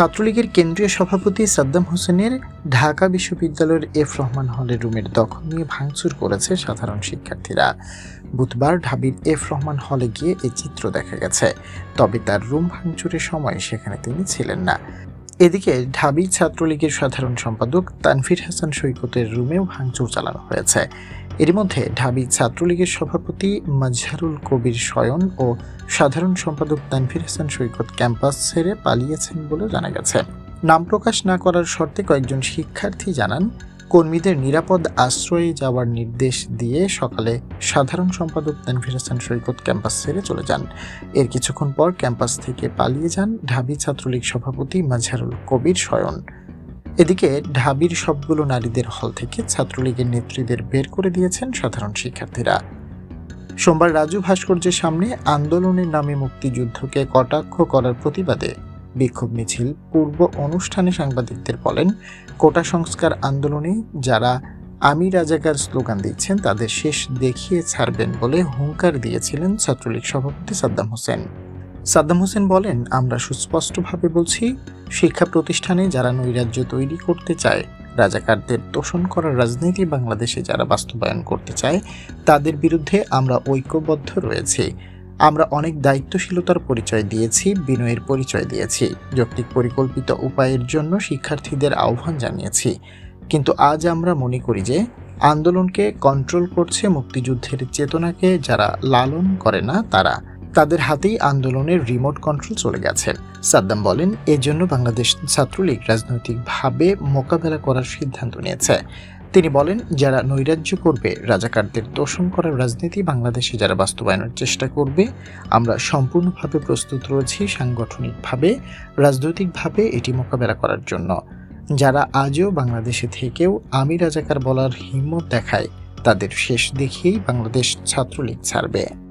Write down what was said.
ছাত্রলীগের কেন্দ্রীয় সভাপতি সাদ্দাম হোসেনের ঢাকা বিশ্ববিদ্যালয়ের এফ রহমান হলের রুমের দখল নিয়ে ভাঙচুর করেছে সাধারণ শিক্ষার্থীরা। বুধবার ঢাবির এফ রহমান হলে গিয়ে এই চিত্র দেখা গেছে। তবে তার রুম ভাঙচুরের সময় সেখানে তিনি ছিলেন না। এদিকে ঢাবি ছাত্রলীগের সাধারণ সম্পাদক তানফির হাসান সৈকতের রুমেও ভাঙচুর চালানো হয়েছে। এর মধ্যে ঢাবি ছাত্রলীগের সভাপতি মাজহারুল কবির শয়ন ও সাধারণ সম্পাদক তানফির হাসান সৈকত ক্যাম্পাস ছেড়ে পালিয়েছেন বলে জানা গেছে। নাম প্রকাশ না করার শর্তে কয়েকজন শিক্ষার্থী জানান কর্মীদের নিরাপদ আশ্রয়ে যাওয়ার নির্দেশ দিয়ে সকালে সাধারণ সম্পাদক তানভীর হাসান সৈকত ক্যাম্পাস ছেড়ে চলে যান। এর কিছুক্ষণ পর ক্যাম্পাস থেকে পালিয়ে যান ঢাবি ছাত্রলীগ সভাপতি মাঝারুল কবির শয়ন এদিকে ঢাবির সবগুলো নারীদের হল থেকে ছাত্রলীগের নেত্রীদের বের করে দিয়েছেন সাধারণ শিক্ষার্থীরা। সোমবার রাজু ভাস্কর্যের সামনে আন্দোলনের নামে মুক্তিযুদ্ধকে কটাক্ষ করার প্রতিবাদে বিক্ষোভ মিছিল পূর্ব অনুষ্ঠানে সাংবাদিকদের বলেন, কোটা সংস্কার আন্দোলনে যারা আমি রাজাকার স্লোগান দিচ্ছেন, তাদের শেষ দেখিয়ে ছাড়বেন বলে হুঙ্কার দিয়েছিলেন ছাত্রলীগ সভাপতি সাদ্দাম হোসেন। সাদ্দাম হোসেন বলেন, আমরা সুস্পষ্টভাবে বলছি, শিক্ষা প্রতিষ্ঠানে যারা নৈরাজ্য তৈরি করতে চায়, রাজাকারদের তোষণ করার রাজনীতি বাংলাদেশে যারা বাস্তবায়ন করতে চায়, তাদের বিরুদ্ধে আমরা ঐক্যবদ্ধ রয়েছি। আমরা অনেক দায়িত্বশীলতার পরিচয় দিয়েছি, বিনয়ের পরিচয় দিয়েছি, যৌক্তিক পরিকল্পিত উপায়ের জন্য শিক্ষার্থীদের আহ্বান জানিয়েছি। কিন্তু আজ আমরা মনে করি যে, আন্দোলনকে কন্ট্রোল করছে মুক্তিযুদ্ধের চেতনাকে যারা লালন করে না তারা। তাদের হাতেই আন্দোলনের রিমোট কন্ট্রোল চলে গেছে। সাদ্দাম বলেন, এজন্য বাংলাদেশ ছাত্রলীগ রাজনৈতিকভাবে মোকাবেলা করার সিদ্ধান্ত নিয়েছে। তিনি বলেন, যারা নৈরাজ্য করবে, রাজাকারদের তোষণ করার রাজনীতি বাংলাদেশে যারা বাস্তবায়নের চেষ্টা করবে, আমরা সম্পূর্ণভাবে প্রস্তুত রয়েছি সাংগঠনিকভাবে, রাজনৈতিকভাবে এটি মোকাবেলা করার জন্য। যারা আজও বাংলাদেশে থেকেও আমি রাজাকার বলার হিম্মত দেখায়, তাদের শেষ দেখিয়েই বাংলাদেশ ছাত্রলীগ ছাড়বে।